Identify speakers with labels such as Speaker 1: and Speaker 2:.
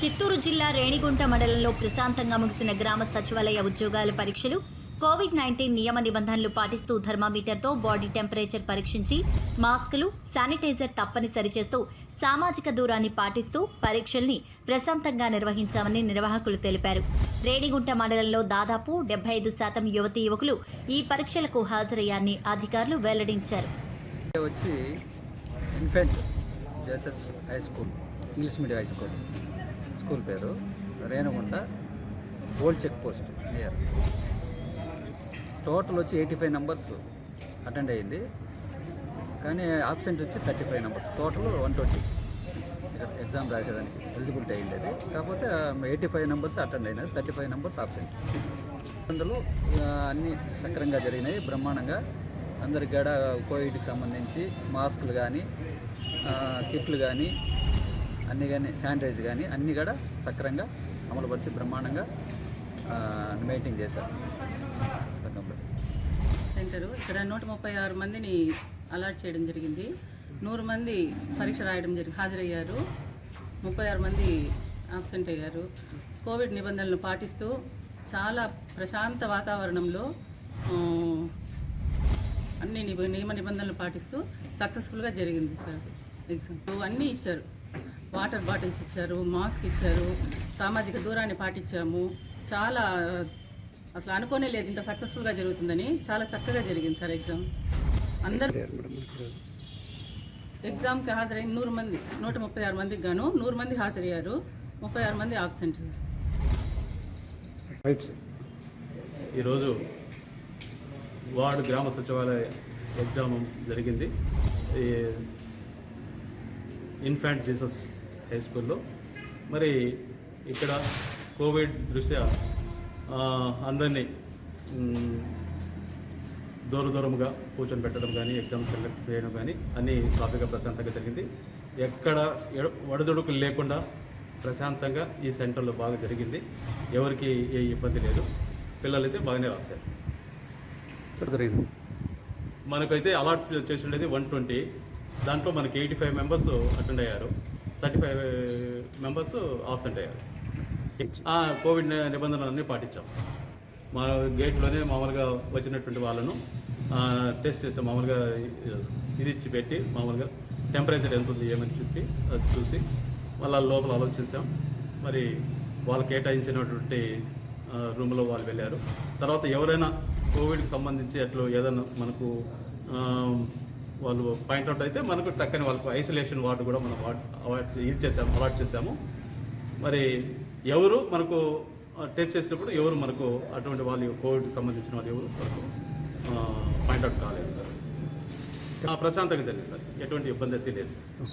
Speaker 1: చిత్తూరు జిల్లా రేణిగుంట మండలంలో ప్రశాంతంగా ముగిసిన గ్రామ సచివాలయ ఉద్యోగాల పరీక్షలు కోవిడ్ నైన్టీన్ నియమ నిబంధనలు పాటిస్తూ థర్మామీటర్తో బాడీ టెంపరేచర్ పరీక్షించి మాస్కులు శానిటైజర్ తప్పనిసరి చేస్తూ సామాజిక దూరాన్ని పాటిస్తూ పరీక్షల్ని ప్రశాంతంగా నిర్వహించామని నిర్వాహకులు తెలిపారు. రేణిగుంట మండలంలో దాదాపు డెబ్బై ఐదు శాతం యువతీ యువకులు ఈ పరీక్షలకు హాజరయ్యారని అధికారులు వెల్లడించారు.
Speaker 2: వచ్చి infant high school English medium high school. School పేరు Renigunta old check post near. Total వచ్చి ఎయిటీ ఫైవ్ నెంబర్స్ అటెండ్ అయ్యింది. కానీ ఆబ్సెంట్ వచ్చి thirty five numbers. Total one twenty. Exam రాసేదానికి eligibility అయ్యింది అది కాకపోతే ఎయిటీ ఫైవ్ నెంబర్స్ అటెండ్ అయినది. Thirty five numbers absent. అందులో అన్నీ సక్రంగా జరిగినాయి. బ్రహ్మాండంగా అందరికి కూడా కోవిడ్కి సంబంధించి మాస్కులు కానీ కిట్లు కానీ అన్నీ కానీ శానిటైజ్ కానీ అన్నీ కూడా సక్రంగా అమలుపరిచి బ్రహ్మాండంగా మెయింటైన్ చేశారు.
Speaker 3: సెంటరు ఇక్కడ నూట ముప్పై ఆరు మందిని అలాట్ చేయడం జరిగింది. నూరు మంది పరీక్ష రాయడం జరిగి హాజరయ్యారు. ముప్పై ఆరు మంది ఆబ్సెంట్ అయ్యారు. కోవిడ్ నిబంధనలు పాటిస్తూ చాలా ప్రశాంత వాతావరణంలో అన్ని నిబ నియమ నిబంధనలు పాటిస్తూ సక్సెస్ఫుల్గా జరిగింది సార్. ఎగ్జామ్. అన్నీ ఇచ్చారు. వాటర్ బాటిల్స్ ఇచ్చారు మాస్క్ ఇచ్చారు సామాజిక దూరాన్ని పాటించాము. చాలా అసలు అనుకోనే లేదు ఇంత సక్సెస్ఫుల్గా జరుగుతుందని. చాలా చక్కగా జరిగింది సార్ ఎగ్జామ్ అందరూ ఎగ్జామ్కి హాజరైన నూరు మంది నూట ముప్పై ఆరు మందికి గాను నూరు మంది హాజరయ్యారు. ముప్పై ఆరు మంది ఆబ్సెంట్
Speaker 4: ఈరోజు వార్డు గ్రామ సచివాలయ ఎగ్జామ్ జరిగింది. ఈ ఇన్ఫాంట్ జీసస్ హై స్కూల్లో మరి ఇక్కడ కోవిడ్ దృష్ట్యా అందరినీ దూర దూరంగా కూర్చొని పెట్టడం కానీ ఎగ్జామ్స్ కండక్ట్ చేయడం కానీ అన్నీ సాఫీగా ప్రశాంతంగా జరిగింది. ఎక్కడ ఎడ- ఒడదొడుకులు లేకుండా ప్రశాంతంగా ఈ సెంటర్లో బాగా జరిగింది. ఎవరికి ఏ ఇబ్బంది లేదు. పిల్లలైతే బాగానే రాశారు.
Speaker 5: సార్ జరిగింది.
Speaker 4: మనకైతే అలాట్ చేసి ఉండేది వన్ ట్వంటీ. దాంట్లో మనకి ఎయిటీ ఫైవ్ మెంబర్స్ అటెండ్ అయ్యారు. థర్టీ ఫైవ్ మెంబర్స్ ఆబ్సెంట్ అయ్యారు. కోవిడ్ నిబంధనలన్నీ పాటించాం. మా గేట్లోనే మామూలుగా వచ్చినటువంటి వాళ్ళను టెస్ట్ చేసాం మామూలుగా ఇది ఇచ్చి పెట్టి మామూలుగా టెంపరేచర్ ఎంత ఉంది ఏమని చెప్పి అది చూసి వాళ్ళ లోపల ఆలోచిస్తాం. మరి వాళ్ళు కేటాయించినటువంటి రూమ్లో వాళ్ళు వెళ్ళారు. తర్వాత ఎవరైనా కోవిడ్కి సంబంధించి అట్లా ఏదైనా మనకు వాళ్ళు పాయింట్అవుట్ అయితే మనకు టక్కని వాళ్ళకు ఐసోలేషన్ వార్డు కూడా మనం వార్డ్ అవాయిడ్ ఇది చేసాము అలాట్ చేసాము మరి ఎవరు మనకు టెస్ట్ చేసినప్పుడు ఎవరు మనకు అటువంటి వాళ్ళు కోవిడ్కి సంబంధించిన వాళ్ళు ఎవరు మనకు పాయింట్అవుట్ కాలేదు. సార్ ప్రశాంతంగా జరిగింది సార్. ఎటువంటి ఇబ్బంది అయితే లేదు సార్.